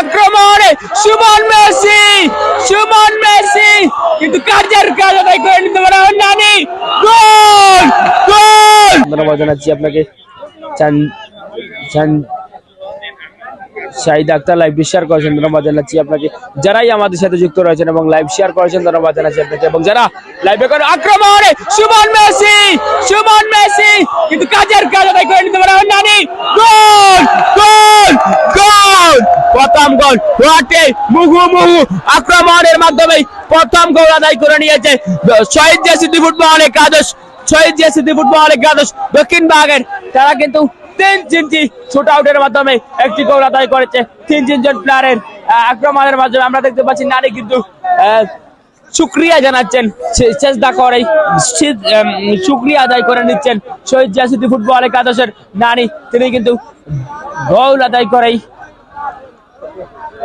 আক্রমণে! Suman Messi! Suman Messi! কিন্তু কার্যের কাজ আদায় করে নিতে পারে নানি। গোল! গোল! ধন্যবাদ জানাচ্ছি আপনাকে। চান চান শাহিদ আক্তার লাইভ শেয়ার করেছেন। ধন্যবাদ জানাচ্ছি আপনাকে। যারাই আমাদের সাথে যুক্ত রয়েছেন এবং লাইভ শেয়ার করেছেন, ধন্যবাদ জানাচ্ছি আপনাকে। এবং যারা লাইভে করে আক্রমণে! সুমন মেসি! সুমন মেসি! কিন্তু কাজের কাজ আদায় করে নিতে পারে নানি গোল গোল গোল প্রথম গোল ওয়াটে মুহু আক্রমণের মাধ্যমে প্রথম গোল আদায় করে নিয়েছে। শহীদ জেসিটি ফুটবল একাদশ, শহীদ জেসিটি ফুটবল একাদশ দক্ষিণ বাগের তারা কিন্তু তিন তিনটি শুট আউটের মাধ্যমে একটি গোল আদায় করেছে। তিন তিনজন প্লেয়ারের আক্রমণের মাধ্যমে আমরা দেখতে পাচ্ছি, নারী কিন্তু শুক্রিয়া জানাচ্ছেন। চেষ্টা করে শুক্রিয়া আদায় করে নিচ্ছেন শহীদ জাসিদি ফুটবল একাদশের নানি তিনি কিন্তু গোল আদায় করেই Yeah.